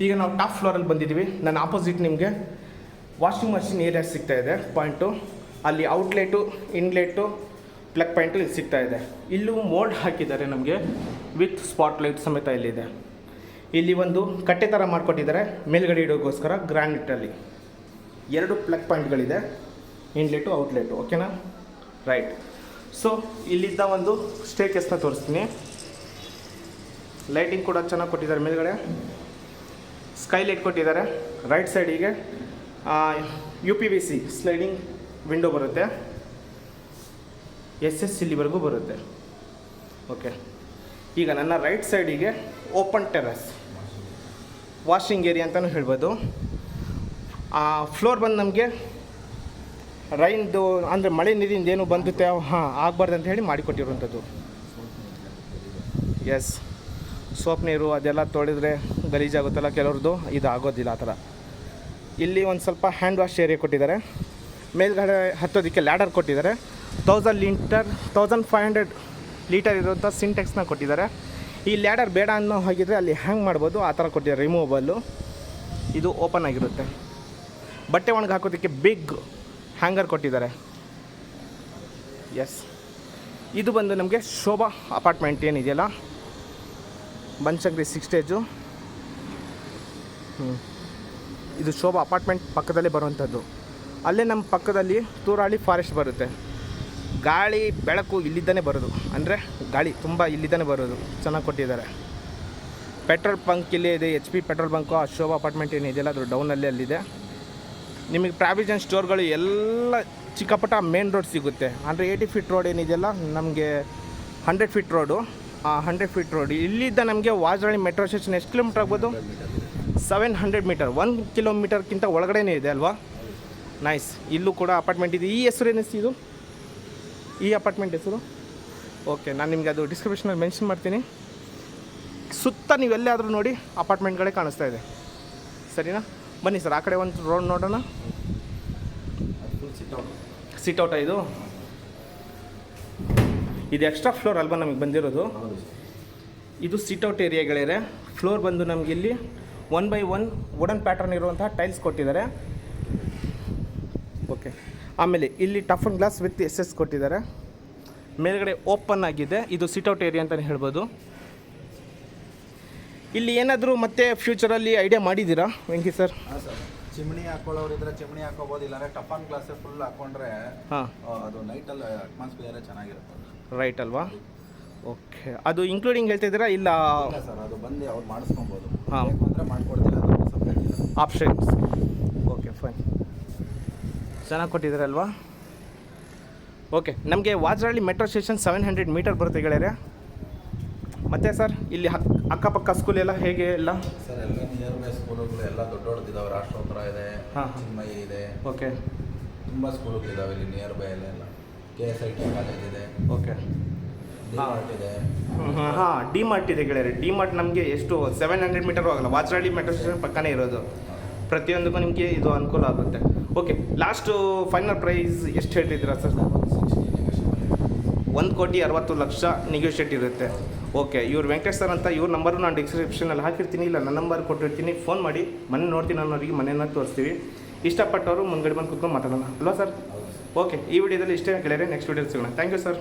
ಈಗ ನಾವು ಟಾಪ್ ಫ್ಲೋರಲ್ಲಿ ಬಂದಿದ್ದೀವಿ. ನನ್ನ ಆಪೋಸಿಟ್ ನಿಮಗೆ. ವಾಷಿಂಗ್ ಮಷಿನ್ ಏರಿಯಾ ಸಿಗ್ತಾ ಇದೆ ಪಾಯಿಂಟು ಅಲ್ಲಿ ಔಟ್ಲೆಟು ಇನ್ಲೆಟು ಪ್ಲಗ್ ಪಾಯಿಂಟು ಇಲ್ಲಿ ಸಿಗ್ತಾ ಇದೆ. ಇಲ್ಲೂ ಮೋಲ್ಡ್ ಹಾಕಿದ್ದಾರೆ ನಮಗೆ, ವಿತ್ ಸ್ಪಾಟ್ ಲೈಟ್ ಸಮೇತ ಇಲ್ಲಿದೆ. ಇಲ್ಲಿ ಒಂದು ಕಟ್ಟೆ ಥರ ಮಾಡಿಕೊಟ್ಟಿದ್ದಾರೆ, ಮೇಲ್ಗಡೆ ಇಡೋಕ್ಕೋಸ್ಕರ ಗ್ರಾನೈಟಲ್ಲಿ ಎರಡು ಪ್ಲಗ್ ಪಾಯಿಂಟ್ಗಳಿದೆ ಇನ್ಲೆಟು ಔಟ್ಲೆಟು ಓಕೆನಾ ರೈಟ್ ಸೊ ಇಲ್ಲಿದ್ದ ಒಂದು ಸ್ಟೇಕೇಸ್ನ ತೋರಿಸ್ತೀನಿ. ಲೈಟಿಂಗ್ ಕೂಡ ಚೆನ್ನಾಗಿ ಕೊಟ್ಟಿದ್ದಾರೆ ಮೇಲ್ಗಡೆ. ಸ್ಕೈ ಲೈಟ್ ಕೊಟ್ಟಿದ್ದಾರೆ. ರೈಟ್ ಸೈಡಿಗೆ U P V C sliding window ಬರುತ್ತೆ. ಎಸ್ ಎಸ್ ಇಲ್ಲಿವರೆಗೂ ಬರುತ್ತೆ. ಓಕೆ ಈಗ ನನ್ನ ರೈಟ್ ಸೈಡಿಗೆ ಓಪನ್ ಟೆರಸ್ ವಾಷಿಂಗ್ ಏರಿಯಾ ಅಂತಲೂ ಹೇಳ್ಬೋದು. ಫ್ಲೋರ್ ಬಂದು ನಮಗೆ ರೈನ್ದು ಅಂದರೆ ಮಳೆ ನೀರಿಂದ ಏನು ಬಂದುತ್ತೆ, ಹಾಂ, ಆಗಬಾರ್ದು ಅಂತ ಹೇಳಿ ಮಾಡಿಕೊಟ್ಟಿರುವಂಥದ್ದು. ಎಸ್ ಸೋಪ್ ನೀರು ಅದೆಲ್ಲ ತೊಳೆದ್ರೆ ಗಲೀಜಾಗುತ್ತಲ್ಲ ಕೆಲವ್ರದ್ದು? ಇದು ಆಗೋದಿಲ್ಲ ಆ ಥರ. ಇಲ್ಲಿ ಒಂದು ಸ್ವಲ್ಪ ಹ್ಯಾಂಡ್ ವಾಶ್ ಏರಿಯಾ ಕೊಟ್ಟಿದ್ದಾರೆ. ಮೇಲ್ಗಡೆ ಹತ್ತೋದಕ್ಕೆ ಲ್ಯಾಡರ್ ಕೊಟ್ಟಿದ್ದಾರೆ. Thousand litre thousand five hundred litre ಇರುವಂಥ ಸಿಂಟೆಕ್ಸ್ನ ಕೊಟ್ಟಿದ್ದಾರೆ. ಈ ಲ್ಯಾಡರ್ ಬೇಡ ಅನ್ನೋ ಹಾಗಿದ್ರೆ ಅಲ್ಲಿ ಹ್ಯಾಂಗ್ ಮಾಡ್ಬೋದು, ಆ ಥರ ಕೊಟ್ಟಿದ್ದಾರೆ. ರಿಮೂವಬಲ್ಲು ಇದು ಓಪನ್ ಆಗಿರುತ್ತೆ. ಬಟ್ಟೆ ಒಣಗಿ ಹಾಕೋದಕ್ಕೆ ಬಿಗ್ ಹ್ಯಾಂಗರ್ ಕೊಟ್ಟಿದ್ದಾರೆ. ಎಸ್ ಇದು ಬಂದು ನಮಗೆ ಶೋಭಾ ಅಪಾರ್ಟ್ಮೆಂಟ್ ಏನಿದೆಯಲ್ಲ? ಬನ್ಶಂಕರಿ ಸಿಕ್ಸ್ ಸ್ಟೇಜು ಇದು ಶೋಭಾ ಅಪಾರ್ಟ್ಮೆಂಟ್ ಪಕ್ಕದಲ್ಲೇ ಬರುವಂಥದ್ದು ಅಲ್ಲೇ ನಮ್ಮ ಪಕ್ಕದಲ್ಲಿ ತೂರಾಳಿ ಫಾರೆಸ್ಟ್ ಬರುತ್ತೆ. ಗಾಳಿ ಬೆಳಕು ಇಲ್ಲಿದ್ದಾನೆ ಬರೋದು. ಅಂದರೆ ಗಾಳಿ ತುಂಬ ಇಲ್ಲಿದ್ದಾನೆ ಬರೋದು. ಚೆನ್ನಾಗಿ ಕೊಟ್ಟಿದ್ದಾರೆ. ಪೆಟ್ರೋಲ್ ಬಂಕ್ ಇಲ್ಲಿ ಇದೆ. ಎಚ್ ಪಿ ಪೆಟ್ರೋಲ್ ಬಂಕು ಅಶೋಭ ಶೋಭಾ ಅಪಾರ್ಟ್ಮೆಂಟ್ ಏನಿದೆಯಲ್ಲ ಅದು ಡೌನಲ್ಲಿ ಅಲ್ಲಿದೆ. ನಿಮಗೆ ಪ್ರಾವಿಷನ್ ಸ್ಟೋರ್ಗಳು ಎಲ್ಲ ಚಿಕ್ಕಪುಟ್ಟ ಮೇನ್ ರೋಡ್ ಸಿಗುತ್ತೆ. ಅಂದರೆ ಏಯ್ಟಿ ಫೀಟ್ ರೋಡ್ ಏನಿದೆಯಲ್ಲ ನಮಗೆ hundred feet road hundred feet road ಇಲ್ಲಿದ್ದ ನಮಗೆ ವಾಜರಾಳಿ ಮೆಟ್ರೋ ಸ್ಟೇಷನ್ ಎಷ್ಟು ಕಿಲೋಮೀಟರ್ ಆಗ್ಬೋದು? ಸೆವೆನ್ ಹಂಡ್ರೆಡ್ ಮೀಟರ್ ಒನ್ ಕಿಲೋಮೀಟರ್ಗಿಂತ ಒಳಗಡೆನೇ ಇದೆ ಅಲ್ವಾ? ನೈಸ್ ಇಲ್ಲೂ ಕೂಡ ಅಪಾರ್ಟ್ಮೆಂಟ್ ಇದೆ. ಈ ಹೆಸರು ಏನಿಸ್ತು ಇದು? ಈ ಅಪಾರ್ಟ್ಮೆಂಟ್ ಹೆಸರು? ಓಕೆ ನಾನು ನಿಮಗೆ ಅದು ಡಿಸ್ಕ್ರಿಪ್ಷನಲ್ಲಿ ಮೆನ್ಷನ್ ಮಾಡ್ತೀನಿ. ಸುತ್ತ ನೀವೆಲ್ಲಾದರೂ ನೋಡಿ ಅಪಾರ್ಟ್ಮೆಂಟ್ಗಳೇ ಕಾಣಿಸ್ತಾ ಇದೆ. ಸರಿನಾ? ಬನ್ನಿ ಸರ್ ಆ ಕಡೆ ಒಂದು ರೋಡ್ ನೋಡೋಣ. ಸಿಟೌಟ ಇದು? ಇದು ಎಕ್ಸ್ಟ್ರಾ ಫ್ಲೋರ್ ಅಲ್ವಾ ನಮಗೆ ಬಂದಿರೋದು? ಇದು ಸಿಟೌಟ್ ಏರಿಯಾಗಳಿದೆ ಫ್ಲೋರ್ ಬಂದು ನಮಗೆ ಇಲ್ಲಿ one by one wooden pattern ಇರುವಂತಹ ಟೈಲ್ಸ್ ಕೊಟ್ಟಿದ್ದಾರೆ. ಓಕೆ ಆಮೇಲೆ ಇಲ್ಲಿ toughened glass with S S ಕೊಟ್ಟಿದ್ದಾರೆ. ಮೇಲ್ಗಡೆ ಓಪನ್ ಆಗಿದೆ. ಇದು ಸಿಟ್ ಔಟ್ ಏರಿಯಾ ಅಂತಲೇ ಹೇಳ್ಬೋದು. ಇಲ್ಲಿ ಏನಾದರೂ ಮತ್ತೆ ಫ್ಯೂಚರಲ್ಲಿ ಐಡಿಯಾ ಮಾಡಿದ್ದೀರಾ ವೆಂಕಿ ಸರ್ ಹಾಂ ಸರ್ ಚಿಮಣಿ ಹಾಕೊಳ್ಳೋರು ಇದ್ರೆ ಚಿಮಣಿ ಹಾಕೋಬೋದು ಇಲ್ಲಾಂದ್ರೆ ಟಫನ್ ಗ್ಲಾಸ್ ಫುಲ್ ಹಾಕೊಂಡ್ರೆ ಹಾಂ. ಅದು ನೈಟಲ್ಲಿ ಅಟ್ಮಾಸ್ಫಿಯರ್ ಚೆನ್ನಾಗಿರುತ್ತೆ. ರೈಟ್ ಅಲ್ವಾ? ಓಕೆ ಅದು ಇನ್ಕ್ಲೂಡಿಂಗ್ ಹೇಳ್ತಿದ್ದೀರಾ ಇಲ್ಲ? ಸರ್ ಅದು ಬಂದು ಅವ್ರು ಮಾಡಿಸ್ಕೊಬೋದು. ಹಾಂ. ಮಾಡ್ಕೊಡ್ತೀರಾ ಅಂದರೆ ಆಪ್ಷನ್ಸ್ ಚೆನ್ನಾಗಿ ಕೊಟ್ಟಿದ್ದೀರಲ್ವಾ? ಓಕೆ ನಮಗೆ Vajarahalli metro station seven hundred metre ಬರುತ್ತೆ ಗೆಳೆಯರೆ. ಮತ್ತೆ ಸರ್ ಇಲ್ಲಿ ಹಕ್- ಅಕ್ಕಪಕ್ಕ ಸ್ಕೂಲ್ ಎಲ್ಲ ಹೇಗೆ ಎಲ್ಲ? ಸರ್ ಎಲ್ಲ ನಿಯರ್ ಬೈ ಸ್ಕೂಲುಗಳು ಎಲ್ಲ ದೊಡ್ಡ ದೊಡ್ಡದಿದ್ದಾವೆ ರಾಷ್ಟ್ರೋತ್ತರ ಇದೆ ಹಾಂ. ಚಿನ್ಮಯಿ ಇದೆ. ಓಕೆ ತುಂಬ ಸ್ಕೂಲುಗಳಿದ್ದಾವೆ ಇಲ್ಲಿ ನಿಯರ್ ಬೈ ಎಲ್ಲ. K S I T college ಇದೆ. ಓಕೆ. ಮಾರ್ಟ್ ಇದೆ. ಹಾಂ ಡಿ ಮಾರ್ಟ್ ಇದೆ ಗೆಳೆಯರೆ. ಡಿ ಮಾರ್ಟ್ ನಮಗೆ ಎಷ್ಟು ಸೆವೆನ್ ಹಂಡ್ರೆಡ್ ಮೀಟರ್ ಆಗಲ್ಲ ವಾಜರಳ್ಳಿ ಮೆಟ್ರೋ ಸ್ಟೇಷನ್ ಪಕ್ಕನೇ ಇರೋದು. ಪ್ರತಿಯೊಂದಕ್ಕೂ ನಿಮಗೆ ಇದು ಅನುಕೂಲ ಆಗುತ್ತೆ. ಓಕೆ ಲಾಸ್ಟು ಫೈನಲ್ ಪ್ರೈಸ್ ಎಷ್ಟು ಹೇಳ್ತಿದ್ದೀರಾ ಸರ್ ಒಂದು ಕೋಟಿ ಅರವತ್ತು ಲಕ್ಷ ನೆಗೋಷಿಯೇಟ್ ಇರುತ್ತೆ. ಓಕೆ ಇವ್ರು ವೆಂಕಟೇಶ್ ಸರ್ ಅಂತ ಇವ್ರ ನಂಬರು ನಾನು ಡಿಸ್ಕ್ರಿಪ್ಷನಲ್ಲಿ ಹಾಕಿರ್ತೀನಿ ಇಲ್ಲ ನನ್ನ ನಂಬರ್ ಕೊಟ್ಟಿರ್ತೀನಿ. ಫೋನ್ ಮಾಡಿ ಮನೆ ನೋಡ್ತೀನಿ ಅನ್ನೋರಿಗೆ ಮನೆಯನ್ನು ತೋರಿಸ್ತೀವಿ. ಇಷ್ಟಪಟ್ಟವರು ಮುಂದ್ಗಡೆ ಬಂದು ಕುತ್ಕೊಂಡು ಮಾತಾಡೋಣ. ಅಲ್ವಾ ಸರ್ ಓಕೆ ಈ ವಿಡಿಯೋದಲ್ಲಿ ಇಷ್ಟೇ ಕೇಳಿದ್ರೆ ನೆಕ್ಸ್ಟ್ ವಿಡಿಯೋ ಸಿಗೋಣ. Thank you sir